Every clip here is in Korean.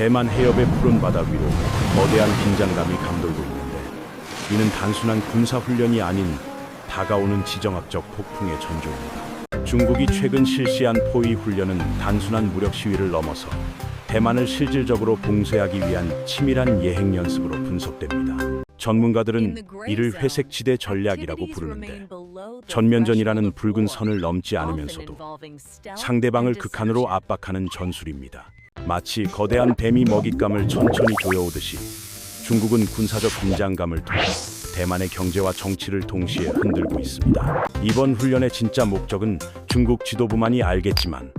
대만 해협의 푸른 바다 위로 거대한 긴장감이 감돌고 있는데 이는 단순한 군사 훈련이 아닌 다가오는 지정학적 폭풍의 전조입니다. 중국이 최근 실시한 포위 훈련은 단순한 무력 시위를 넘어서 대만을 실질적으로 봉쇄하기 위한 치밀한 예행 연습으로 분석됩니다. 전문가들은 이를 회색지대 전략이라고 부르는데 전면전이라는 붉은 선을 넘지 않으면서도 상대방을 극한으로 압박하는 전술입니다. 마치 거대한 뱀이 먹잇감을 천천히 조여오듯이 중국은 군사적 긴장감을 통해 대만의 경제와 정치를 동시에 흔들고 있습니다. 이번 훈련의 진짜 목적은 중국 지도부만이 알겠지만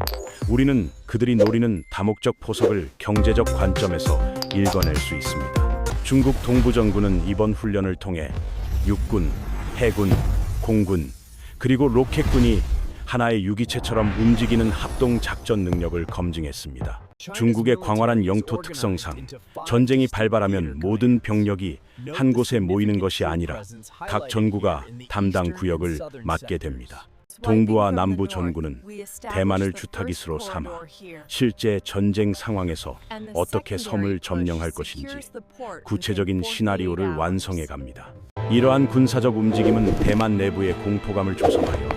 우리는 그들이 노리는 다목적 포석을 경제적 관점에서 읽어낼 수 있습니다. 중국 동부정부는 이번 훈련을 통해 육군, 해군, 공군, 그리고 로켓군이 하나의 유기체처럼 움직이는 합동 작전 능력을 검증했습니다. 중국의 광활한 영토 특성상 전쟁이 발발하면 모든 병력이 한 곳에 모이는 것이 아니라 각 전구가 담당 구역을 맡게 됩니다. 동부와 남부 전구는 대만을 주타깃으로 삼아 실제 전쟁 상황에서 어떻게 섬을 점령할 것인지 구체적인 시나리오를 완성해 갑니다. 이러한 군사적 움직임은 대만 내부의 공포감을 조성하여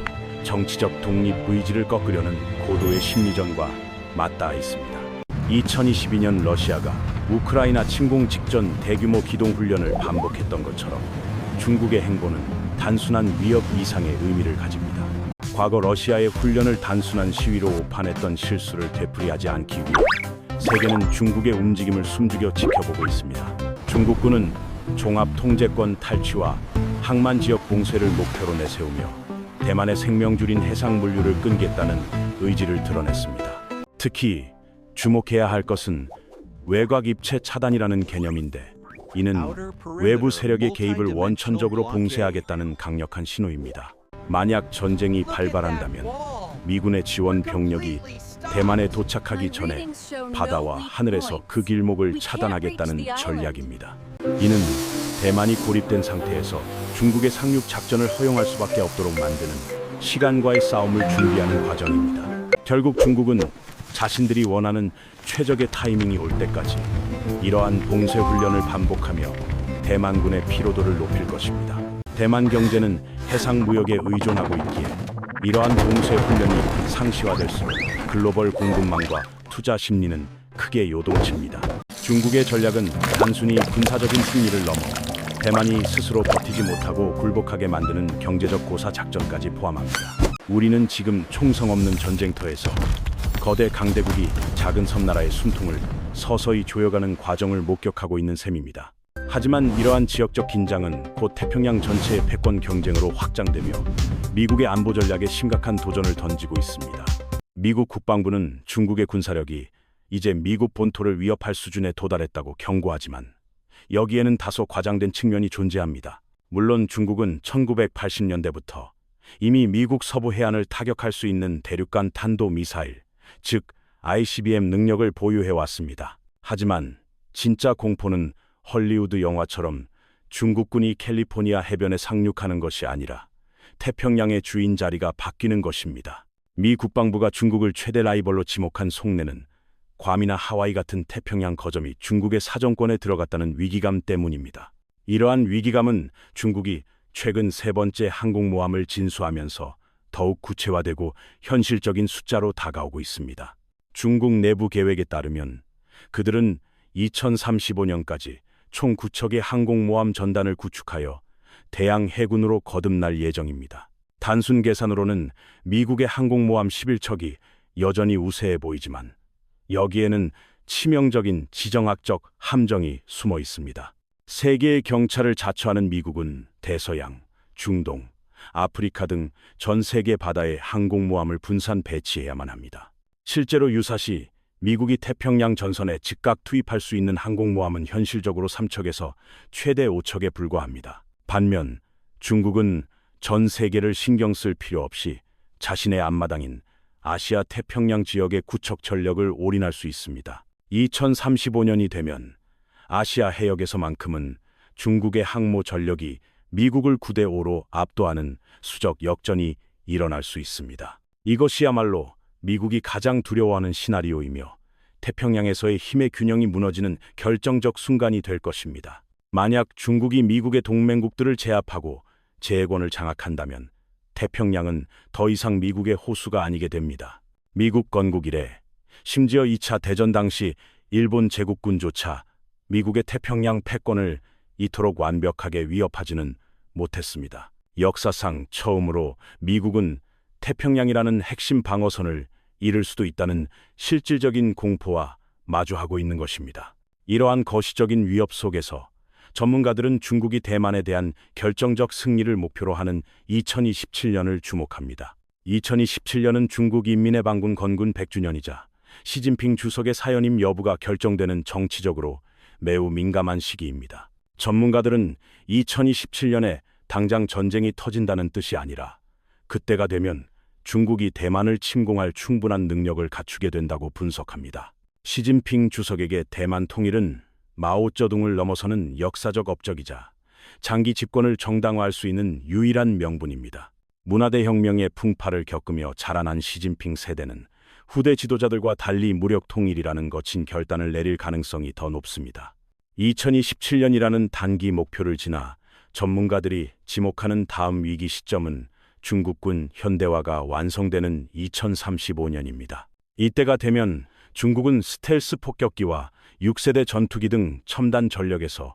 정치적 독립 의지를 꺾으려는 고도의 심리전과 맞닿아 있습니다. 2022년 러시아가 우크라이나 침공 직전 대규모 기동 훈련을 반복했던 것처럼 중국의 행보는 단순한 위협 이상의 의미를 가집니다. 과거 러시아의 훈련을 단순한 시위로 오판했던 실수를 되풀이하지 않기 위해 세계는 중국의 움직임을 숨죽여 지켜보고 있습니다. 중국군은 종합 통제권 탈취와 항만 지역 봉쇄를 목표로 내세우며 대만의 생명줄인 해상 물류를 끊겠다는 의지를 드러냈습니다. 특히 주목해야 할 것은 외곽 입체 차단이라는 개념인데 이는 외부 세력의 개입을 원천적으로 봉쇄하겠다는 강력한 신호입니다. 만약 전쟁이 발발한다면 미군의 지원 병력이 대만에 도착하기 전에 바다와 하늘에서 그 길목을 차단하겠다는 전략입니다. 이는 대만이 고립된 상태에서 중국의 상륙 작전을 허용할 수밖에 없도록 만드는 시간과의 싸움을 준비하는 과정입니다. 결국 중국은 자신들이 원하는 최적의 타이밍이 올 때까지 이러한 봉쇄 훈련을 반복하며 대만군의 피로도를 높일 것입니다. 대만 경제는 해상 무역에 의존하고 있기에 이러한 봉쇄 훈련이 상시화될수록 글로벌 공급망과 투자 심리는 크게 요동칩니다. 중국의 전략은 단순히 군사적인 승리를 넘어 대만이 스스로 버티지 못하고 굴복하게 만드는 경제적 고사 작전까지 포함합니다. 우리는 지금 총성 없는 전쟁터에서 거대 강대국이 작은 섬나라의 숨통을 서서히 조여가는 과정을 목격하고 있는 셈입니다. 하지만 이러한 지역적 긴장은 곧 태평양 전체의 패권 경쟁으로 확장되며 미국의 안보 전략에 심각한 도전을 던지고 있습니다. 미국 국방부는 중국의 군사력이 이제 미국 본토를 위협할 수준에 도달했다고 경고하지만 여기에는 다소 과장된 측면이 존재합니다. 물론 중국은 1980년대부터 이미 미국 서부 해안을 타격할 수 있는 대륙간 탄도 미사일, 즉 ICBM 능력을 보유해 왔습니다. 하지만 진짜 공포는 헐리우드 영화처럼 중국군이 캘리포니아 해변에 상륙하는 것이 아니라 태평양의 주인 자리가 바뀌는 것입니다. 미 국방부가 중국을 최대 라이벌로 지목한 속내는 괌이나 하와이 같은 태평양 거점이 중국의 사정권에 들어갔다는 위기감 때문입니다. 이러한 위기감은 중국이 최근 세 번째 항공모함을 진수하면서 더욱 구체화되고 현실적인 숫자로 다가오고 있습니다. 중국 내부 계획에 따르면 그들은 2035년까지 총 9척의 항공모함 전단을 구축하여 대양 해군으로 거듭날 예정입니다. 단순 계산으로는 미국의 항공모함 11척이 여전히 우세해 보이지만 여기에는 치명적인 지정학적 함정이 숨어 있습니다. 세계의 경찰을 자처하는 미국은 대서양, 중동, 아프리카 등 전 세계 바다에 항공모함을 분산 배치해야만 합니다. 실제로 유사시 미국이 태평양 전선에 즉각 투입할 수 있는 항공모함은 현실적으로 3척에서 최대 5척에 불과합니다. 반면 중국은 전 세계를 신경 쓸 필요 없이 자신의 앞마당인 아시아 태평양 지역의 구척 전력을 올인할 수 있습니다. 2035년이 되면 아시아 해역에서만큼은 중국의 항모 전력이 미국을 9대 5로 압도하는 수적 역전이 일어날 수 있습니다. 이것이야말로 미국이 가장 두려워하는 시나리오이며 태평양에서의 힘의 균형이 무너지는 결정적 순간이 될 것입니다. 만약 중국이 미국의 동맹국들을 제압하고 제해권을 장악한다면 태평양은 더 이상 미국의 호수가 아니게 됩니다. 미국 건국 이래 심지어 2차 대전 당시 일본 제국군조차 미국의 태평양 패권을 이토록 완벽하게 위협하지는 못했습니다. 역사상 처음으로 미국은 태평양이라는 핵심 방어선을 잃을 수도 있다는 실질적인 공포와 마주하고 있는 것입니다. 이러한 거시적인 위협 속에서 전문가들은 중국이 대만에 대한 결정적 승리를 목표로 하는 2027년을 주목합니다. 2027년은 중국 인민의 반군 건군 100주년이자 시진핑 주석의 사연임 여부가 결정되는 정치적으로 매우 민감한 시기입니다. 전문가들은 2027년에 당장 전쟁이 터진다는 뜻이 아니라 그때가 되면 중국이 대만을 침공할 충분한 능력을 갖추게 된다고 분석합니다. 시진핑 주석에게 대만 통일은 마오쩌둥을 넘어서는 역사적 업적이자 장기 집권을 정당화할 수 있는 유일한 명분입니다. 문화대 혁명의 풍파를 겪으며 자라난 시진핑 세대는 후대 지도자들과 달리 무력 통일이라는 거친 결단을 내릴 가능성이 더 높습니다. 2027년이라는 단기 목표를 지나 전문가들이 지목하는 다음 위기 시점은 중국군 현대화가 완성되는 2035년입니다. 이때가 되면 중국은 스텔스 폭격기와 6세대 전투기 등 첨단 전력에서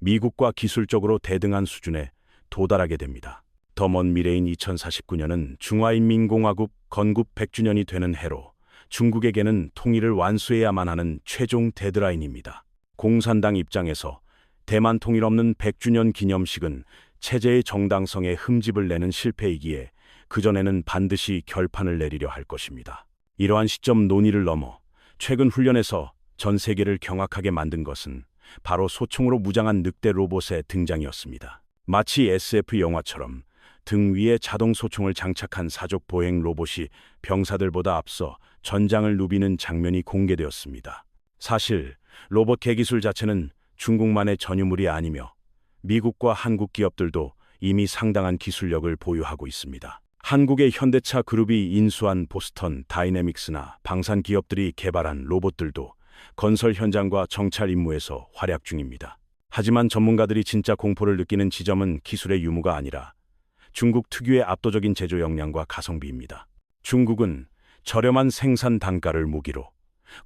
미국과 기술적으로 대등한 수준에 도달하게 됩니다. 더 먼 미래인 2049년은 중화인민공화국 건국 100주년이 되는 해로 중국에게는 통일을 완수해야만 하는 최종 데드라인입니다. 공산당 입장에서 대만 통일 없는 100주년 기념식은 체제의 정당성에 흠집을 내는 실패이기에 그전에는 반드시 결판을 내리려 할 것입니다. 이러한 시점 논의를 넘어 최근 훈련에서 전 세계를 경악하게 만든 것은 바로 소총으로 무장한 늑대 로봇의 등장이었습니다. 마치 SF 영화처럼 등 위에 자동 소총을 장착한 사족 보행 로봇이 병사들보다 앞서 전장을 누비는 장면이 공개되었습니다. 사실 로봇 개 기술 자체는 중국만의 전유물이 아니며 미국과 한국 기업들도 이미 상당한 기술력을 보유하고 있습니다. 한국의 현대차 그룹이 인수한 보스턴 다이내믹스나 방산 기업들이 개발한 로봇들도 건설 현장과 정찰 임무에서 활약 중입니다. 하지만 전문가들이 진짜 공포를 느끼는 지점은 기술의 유무가 아니라 중국 특유의 압도적인 제조 역량과 가성비입니다. 중국은 저렴한 생산 단가를 무기로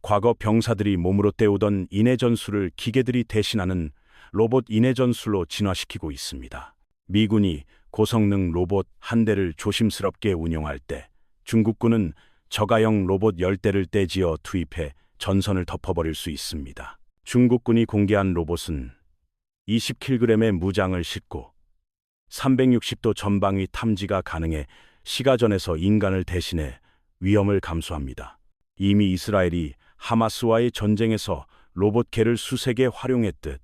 과거 병사들이 몸으로 때우던 인해 전술을 기계들이 대신하는 로봇 인해 전술로 진화시키고 있습니다. 미군이 고성능 로봇 한 대를 조심스럽게 운용할 때 중국군은 저가형 로봇 10대를 떼지어 투입해 전선을 덮어버릴 수 있습니다. 중국군이 공개한 로봇은 20kg의 무장을 싣고 360도 전방위 탐지가 가능해 시가전에서 인간을 대신해 위험을 감수합니다. 이미 이스라엘이 하마스와의 전쟁에서 로봇개를 개 활용했듯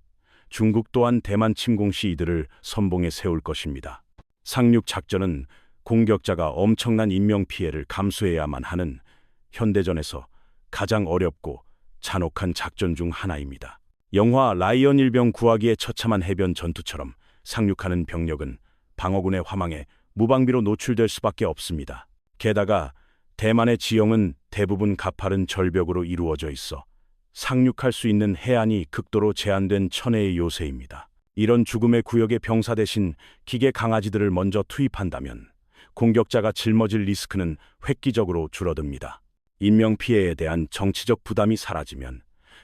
중국 또한 대만 침공 시 이들을 선봉에 세울 것입니다. 상륙 작전은 공격자가 엄청난 인명 피해를 감수해야만 하는 현대전에서 가장 어렵고 잔혹한 작전 중 하나입니다. 영화 라이언 일병 구하기의 처참한 해변 전투처럼 상륙하는 병력은 방어군의 화망에 무방비로 노출될 수밖에 없습니다. 게다가 대만의 지형은 대부분 가파른 절벽으로 이루어져 있어 상륙할 수 있는 해안이 극도로 제한된 천혜의 요새입니다. 이런 죽음의 구역의 병사 대신 기계 강아지들을 먼저 투입한다면 공격자가 짊어질 리스크는 획기적으로 줄어듭니다. 인명 피해에 대한 정치적 부담이 사라지면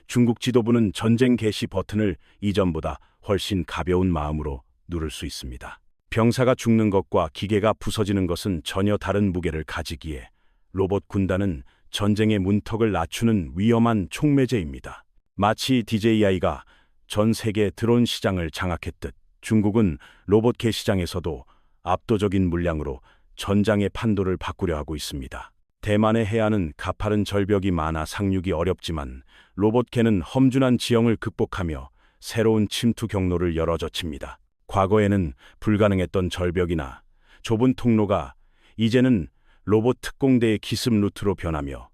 중국 지도부는 전쟁 개시 버튼을 이전보다 훨씬 가벼운 마음으로 누를 수 있습니다. 병사가 죽는 것과 기계가 부서지는 것은 전혀 다른 무게를 가지기에 로봇 군단은 전쟁의 문턱을 낮추는 위험한 촉매제입니다. 마치 DJI가 전 세계 드론 시장을 장악했듯 중국은 로봇 개 시장에서도 압도적인 물량으로 전장의 판도를 바꾸려 하고 있습니다. 대만의 해안은 가파른 절벽이 많아 상륙이 어렵지만 로봇개는 험준한 지형을 극복하며 새로운 침투 경로를 열어젖힙니다. 과거에는 불가능했던 절벽이나 좁은 통로가 이제는 로봇 특공대의 기습 루트로 변하며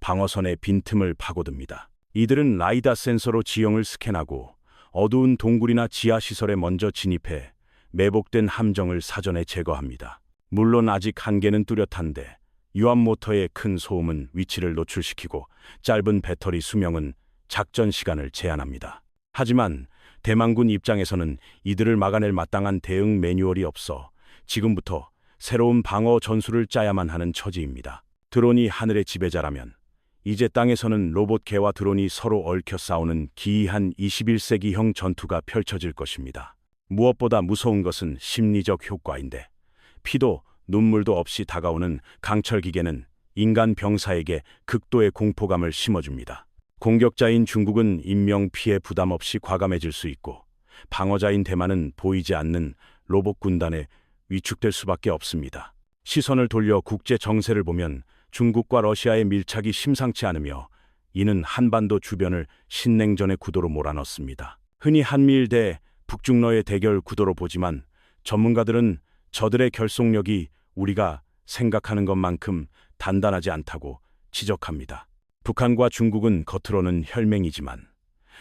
방어선의 빈틈을 파고듭니다. 이들은 라이다 센서로 지형을 스캔하고 어두운 동굴이나 지하 시설에 먼저 진입해 매복된 함정을 사전에 제거합니다. 물론 아직 한계는 뚜렷한데 유압 모터의 큰 소음은 위치를 노출시키고 짧은 배터리 수명은 작전 시간을 제한합니다. 하지만 대만군 입장에서는 이들을 막아낼 마땅한 대응 매뉴얼이 없어 지금부터 새로운 방어 전술을 짜야만 하는 처지입니다. 드론이 하늘의 지배자라면 이제 땅에서는 로봇 개와 드론이 서로 얽혀 싸우는 기이한 21세기형 전투가 펼쳐질 것입니다. 무엇보다 무서운 것은 심리적 효과인데 피도 눈물도 없이 다가오는 강철 기계는 인간 병사에게 극도의 공포감을 심어줍니다. 공격자인 중국은 인명 피해 부담 없이 과감해질 수 있고 방어자인 대만은 보이지 않는 로봇 군단에 위축될 수밖에 없습니다. 시선을 돌려 국제 정세를 보면 중국과 러시아의 밀착이 심상치 않으며 이는 한반도 주변을 신냉전의 구도로 몰아넣습니다. 흔히 한미일 대 북중러의 대결 구도로 보지만 전문가들은 저들의 결속력이 우리가 생각하는 것만큼 단단하지 않다고 지적합니다. 북한과 중국은 겉으로는 혈맹이지만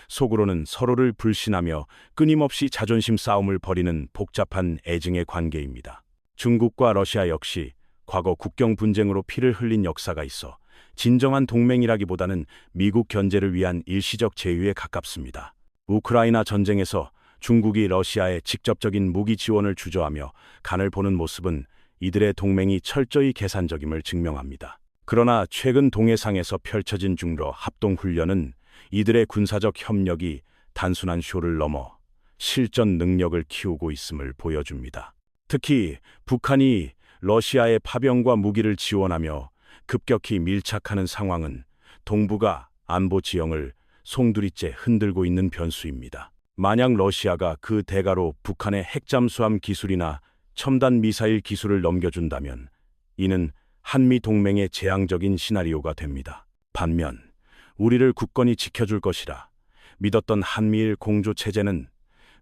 속으로는 서로를 불신하며 끊임없이 자존심 싸움을 벌이는 복잡한 애증의 관계입니다. 중국과 러시아 역시 과거 국경 분쟁으로 피를 흘린 역사가 있어 진정한 동맹이라기보다는 미국 견제를 위한 일시적 제휴에 가깝습니다. 우크라이나 전쟁에서 중국이 러시아에 직접적인 무기 지원을 주저하며 간을 보는 모습은 이들의 동맹이 철저히 계산적임을 증명합니다. 그러나 최근 동해상에서 펼쳐진 중러 합동 훈련은 이들의 군사적 협력이 단순한 쇼를 넘어 실전 능력을 키우고 있음을 보여줍니다. 특히 북한이 러시아의 파병과 무기를 지원하며 급격히 밀착하는 상황은 동북아 안보 지형을 송두리째 흔들고 있는 변수입니다. 만약 러시아가 그 대가로 북한의 핵잠수함 기술이나 첨단 미사일 기술을 넘겨준다면 이는 한미 동맹의 재앙적인 시나리오가 됩니다. 반면 우리를 굳건히 지켜줄 것이라 믿었던 한미일 공조 체제는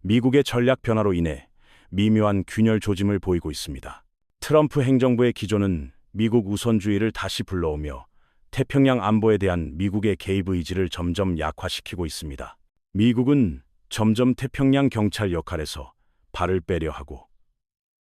미국의 전략 변화로 인해 미묘한 균열 조짐을 보이고 있습니다. 트럼프 행정부의 기조는 미국 우선주의를 다시 불러오며 태평양 안보에 대한 미국의 개입 의지를 점점 약화시키고 있습니다. 미국은 점점 태평양 경찰 역할에서 발을 빼려 하고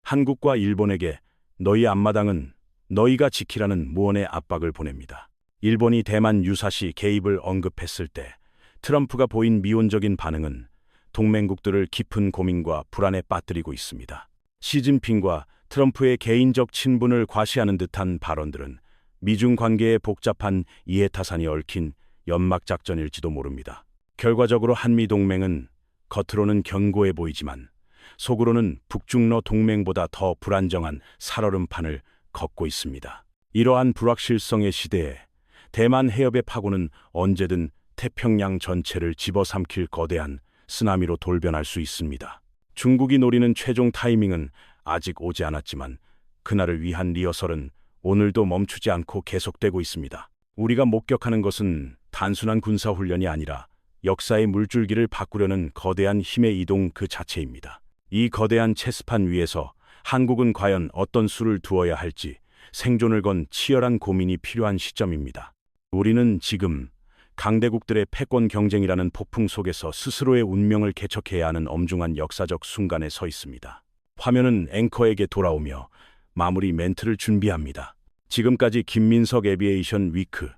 한국과 일본에게 너희 앞마당은 너희가 지키라는 무언의 압박을 보냅니다. 일본이 대만 유사시 개입을 언급했을 때 트럼프가 보인 미온적인 반응은 동맹국들을 깊은 고민과 불안에 빠뜨리고 있습니다. 시진핑과 트럼프의 개인적 친분을 과시하는 듯한 발언들은 미중 관계의 복잡한 이해타산이 얽힌 연막작전일지도 모릅니다. 결과적으로 한미 동맹은 겉으로는 견고해 보이지만 속으로는 북중러 동맹보다 더 불안정한 살얼음판을 걷고 있습니다. 이러한 불확실성의 시대에 대만 해협의 파고는 언제든 태평양 전체를 집어삼킬 거대한 쓰나미로 돌변할 수 있습니다. 중국이 노리는 최종 타이밍은 아직 오지 않았지만 그날을 위한 리허설은 오늘도 멈추지 않고 계속되고 있습니다. 우리가 목격하는 것은 단순한 군사훈련이 아니라 역사의 물줄기를 바꾸려는 거대한 힘의 이동 그 자체입니다. 이 거대한 체스판 위에서 한국은 과연 어떤 수를 두어야 할지 생존을 건 치열한 고민이 필요한 시점입니다. 우리는 지금 강대국들의 패권 경쟁이라는 폭풍 속에서 스스로의 운명을 개척해야 하는 엄중한 역사적 순간에 서 있습니다. 화면은 앵커에게 돌아오며 마무리 멘트를 준비합니다. 지금까지 김민석 에비에이션 위크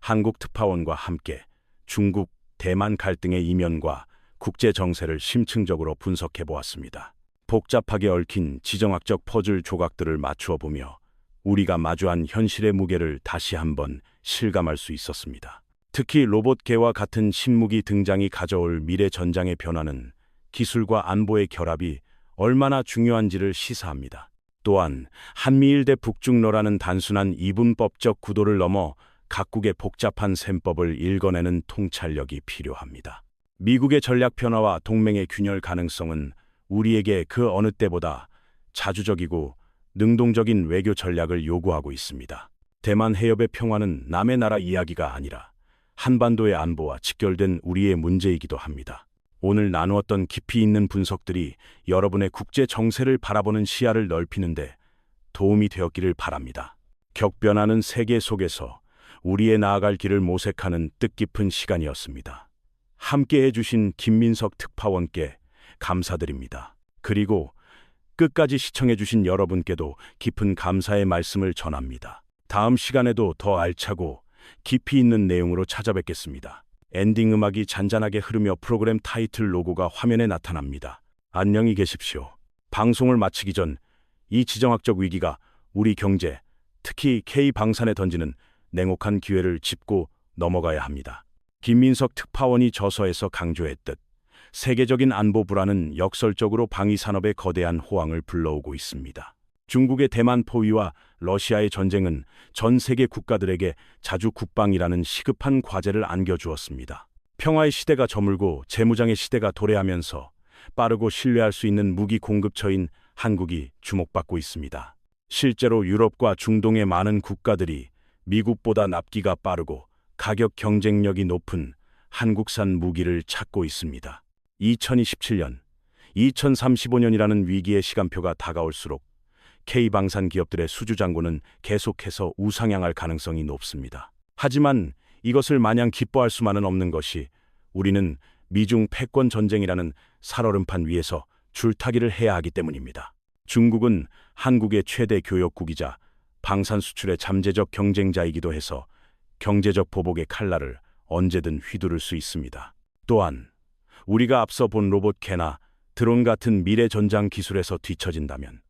한국 특파원과 함께 중국, 대만 갈등의 이면과 국제 정세를 심층적으로 분석해 보았습니다. 복잡하게 얽힌 지정학적 퍼즐 조각들을 맞추어 보며 우리가 마주한 현실의 무게를 다시 한번 실감할 수 있었습니다. 특히 로봇계와 같은 신무기 등장이 가져올 미래 전장의 변화는 기술과 안보의 결합이 얼마나 중요한지를 시사합니다. 또한 한미일 대 북중러라는 단순한 이분법적 구도를 넘어 각국의 복잡한 셈법을 읽어내는 통찰력이 필요합니다. 미국의 전략 변화와 동맹의 균열 가능성은 우리에게 그 어느 때보다 자주적이고 능동적인 외교 전략을 요구하고 있습니다. 대만 해협의 평화는 남의 나라 이야기가 아니라 한반도의 안보와 직결된 우리의 문제이기도 합니다. 오늘 나누었던 깊이 있는 분석들이 여러분의 국제 정세를 바라보는 시야를 넓히는데 도움이 되었기를 바랍니다. 격변하는 세계 속에서 우리의 나아갈 길을 모색하는 뜻깊은 시간이었습니다. 함께 해주신 김민석 특파원께 감사드립니다. 그리고 끝까지 시청해주신 여러분께도 깊은 감사의 말씀을 전합니다. 다음 시간에도 더 알차고 깊이 있는 내용으로 찾아뵙겠습니다. 엔딩 음악이 잔잔하게 흐르며 프로그램 타이틀 로고가 화면에 나타납니다. 안녕히 계십시오. 방송을 마치기 전 이 지정학적 위기가 우리 경제, 특히 K 방산에 던지는 냉혹한 기회를 짚고 넘어가야 합니다. 김민석 특파원이 저서에서 강조했듯 세계적인 안보 불안은 역설적으로 방위 산업의 거대한 호황을 불러오고 있습니다. 중국의 대만 포위와 러시아의 전쟁은 전 세계 국가들에게 자주 국방이라는 시급한 과제를 안겨주었습니다. 평화의 시대가 저물고 재무장의 시대가 도래하면서 빠르고 신뢰할 수 있는 무기 공급처인 한국이 주목받고 있습니다. 실제로 유럽과 중동의 많은 국가들이 미국보다 납기가 빠르고 가격 경쟁력이 높은 한국산 무기를 찾고 있습니다. 2027년, 2035년이라는 위기의 시간표가 다가올수록 K방산 기업들의 수주 잔고는 계속해서 우상향할 가능성이 높습니다. 하지만 이것을 마냥 기뻐할 수만은 없는 것이 우리는 미중 패권 전쟁이라는 살얼음판 위에서 줄타기를 해야 하기 때문입니다. 중국은 한국의 최대 교역국이자 방산 수출의 잠재적 경쟁자이기도 해서 경제적 보복의 칼날을 언제든 휘두를 수 있습니다. 또한 우리가 앞서 본 로봇 개나 드론 같은 미래 전장 기술에서 뒤처진다면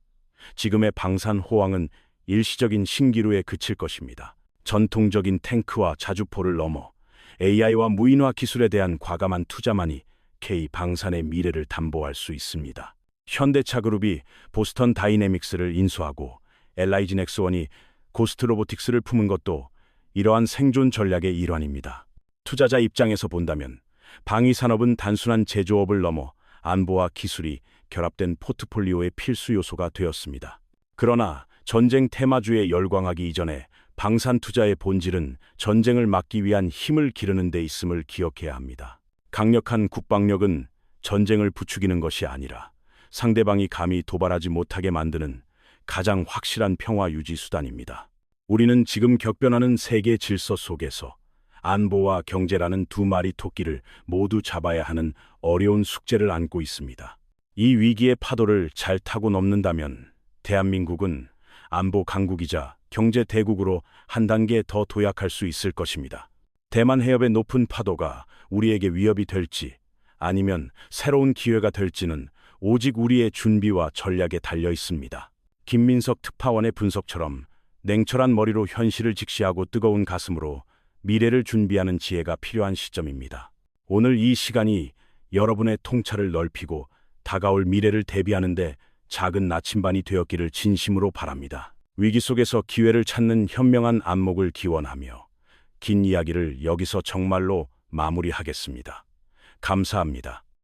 지금의 방산 호황은 일시적인 신기루에 그칠 것입니다. 전통적인 탱크와 자주포를 넘어 AI와 무인화 기술에 대한 과감한 투자만이 K 방산의 미래를 담보할 수 있습니다. 현대차 그룹이 보스턴 다이내믹스를 인수하고 LIG 넥스원이 고스트 로보틱스를 품은 것도 이러한 생존 전략의 일환입니다. 투자자 입장에서 본다면 방위 산업은 단순한 제조업을 넘어 안보와 기술이 결합된 포트폴리오의 필수 요소가 되었습니다. 그러나 전쟁 테마주에 열광하기 이전에 방산 투자의 본질은 전쟁을 막기 위한 힘을 기르는 데 있음을 기억해야 합니다. 강력한 국방력은 전쟁을 부추기는 것이 아니라 상대방이 감히 도발하지 못하게 만드는 가장 확실한 평화 유지 수단입니다. 우리는 지금 격변하는 세계 질서 속에서 안보와 경제라는 두 마리 토끼를 모두 잡아야 하는 어려운 숙제를 안고 있습니다. 이 위기의 파도를 잘 타고 넘는다면 대한민국은 안보 강국이자 경제 대국으로 한 단계 더 도약할 수 있을 것입니다. 대만 해협의 높은 파도가 우리에게 위협이 될지 아니면 새로운 기회가 될지는 오직 우리의 준비와 전략에 달려 있습니다. 김민석 특파원의 분석처럼 냉철한 머리로 현실을 직시하고 뜨거운 가슴으로 미래를 준비하는 지혜가 필요한 시점입니다. 오늘 이 시간이 여러분의 통찰을 넓히고 다가올 미래를 대비하는데 작은 나침반이 되었기를 진심으로 바랍니다. 위기 속에서 기회를 찾는 현명한 안목을 기원하며 긴 이야기를 여기서 정말로 마무리하겠습니다. 감사합니다.